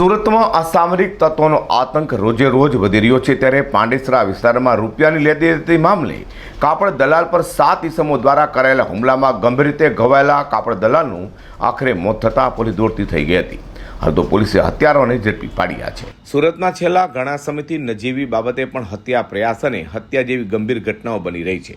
સુરતમાં અસામરિક તત્વોનો આતંક રોજે રોજ વધી રહ્યો છે ત્યારે પાંડેસરા વિસ્તારમાં રૂપિયાની લેતી દેતી મામલે કાપડ દલાલ પર સાત ઇસમો દ્વારા કરાયેલા હુમલામાં ગંભીર રીતે ઘવાયેલા કાપડ દલાલનું આખરે મોત થતાં પોલીસ દોડતી થઈ ગઈ હતી. તો પોલીસે હત્યારોને ઝડપી પાડ્યા છે. સુરતમાં છેલ્લા ઘણા સમયથી નજીવી બાબતે પણ હત્યા પ્રયાસ અને હત્યા જેવી ગંભીર ઘટનાઓ બની રહી છે.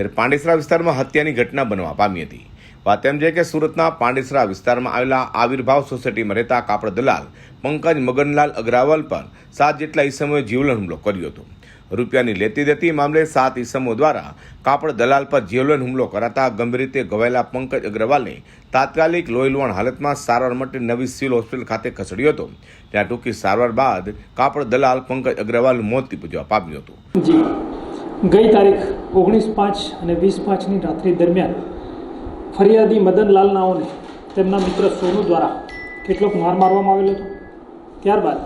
ત્યારે પાંડેસરા વિસ્તારમાં હત્યાની ઘટના બનવા પામી હતી. વાત એમ છે કે સુરતના પાંડેસરા વિસ્તારમાં આવેલા આવિર્ભાવ સોસાયટીમાં રહેતા કાપડ દલાલ પંકજ મગનલાલ અગ્રવાલ પર સાત જેટલા ઈસમોએ જીવલેણ હુમલો કર્યો હતો. રૂપિયાની લેતી દેતી મામલે સાત ઈસમો દ્વારા કાપડ દલાલ પર જીવલેણ હુમલો કરાતા ગંભીર રીતે ઘવાયેલા પંકજ અગ્રવાલને તાત્કાલિક લોહીલુહાણ હાલતમાં સારવાર માટે નવી સિવિલ હોસ્પિટલ ખાતે ખસેડ્યો હતો. ત્યાં ટૂંકી સારવાર બાદ કાપડ દલાલ પંકજ અગ્રવાલ મોત નીપજવા પામ્યું હતું. ગઈ તારીખ ઓગણીસ પાંચ અને વીસ પાંચની રાત્રિ દરમિયાન ફરિયાદી મદનલાલ નાઓને તેમના મિત્ર સોનુ દ્વારા કેટલોક માર મારવામાં આવેલો હતો. ત્યારબાદ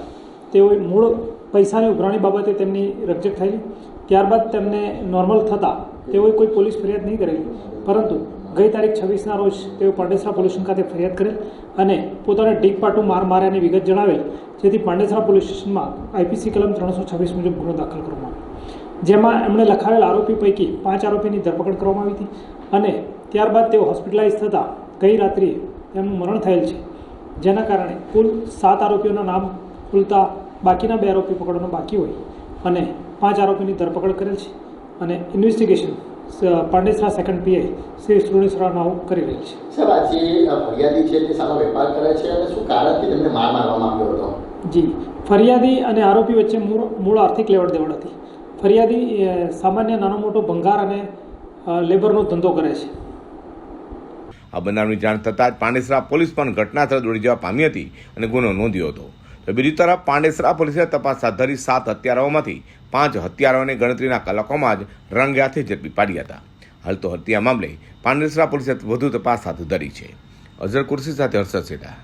તેઓએ મૂળ પૈસાની ઉઘરાણી બાબતે તેમની રકજક થયેલી. ત્યારબાદ તેમને નોર્મલ થતાં તેઓએ કોઈ પોલીસ ફરિયાદ નહીં કરેલી. પરંતુ ગઈ તારીખ છવ્વીસના રોજ તેઓ પાંડેસરા પોલીસ ખાતે ફરિયાદ કરેલ અને પોતાને ડીક પાટું માર માર્યાની વિગત જણાવેલ, જેથી પાંડેસરા પોલીસ સ્ટેશનમાં આઈપીસી કલમ ત્રણસો છવ્વીસ મુજબ ગુનો દાખલ કરવામાં આવ્યો. જેમાં એમણે લખાવેલ આરોપી પૈકી પાંચ આરોપીની ધરપકડ કરવામાં આવી હતી અને ત્યારબાદ તેઓ હોસ્પિટલાઇઝ થતાં ગઈ રાત્રિએ તેમનું મરણ થયેલ છે. જેના કારણે કુલ સાત આરોપીઓના નામ ખુલતા બાકીના બે આરોપી પકડવાનો બાકી હોય અને પાંચ આરોપીની ધરપકડ કરેલ છે અને investigation Pandesara second PI Shri સુરેશરા નાવ કરી રહેલ છે. સર આ જે ફરિયાદી છે તે સામે વેપાર કરે છે અને શું કારણથી તેમને માર મારવામાં આવ્યો હતો? જી ફરિયાદી અને આરોપી વચ્ચે મૂળ મૂળ આર્થિક લેવડ દેવડ હતી. ફરિયાદી સામાન્ય નાનો મોટો ભંગાર અને લેબરનો ધંધો કરે છે. આ બનાવની જાણ થતાં જ પાંડેસરા પોલીસ પણ ઘટના સ્થળે દોડી જવા પામી હતી અને ગુનો નોંધ્યો હતો. તો બીજી તરફ પાંડેસરા પોલીસે તપાસ હાથ ધરી સાત હત્યારાઓમાંથી પાંચ હત્યારાઓને ગણતરીના કલાકોમાં જ રંગે હાથે ઝડપી પાડ્યા હતા. હાલ તો હત્યા મામલે પાંડેસરા પોલીસે વધુ તપાસ હાથ ધરી છે. અઝર કુર્સી સાથે હર્ષદ સેઠા.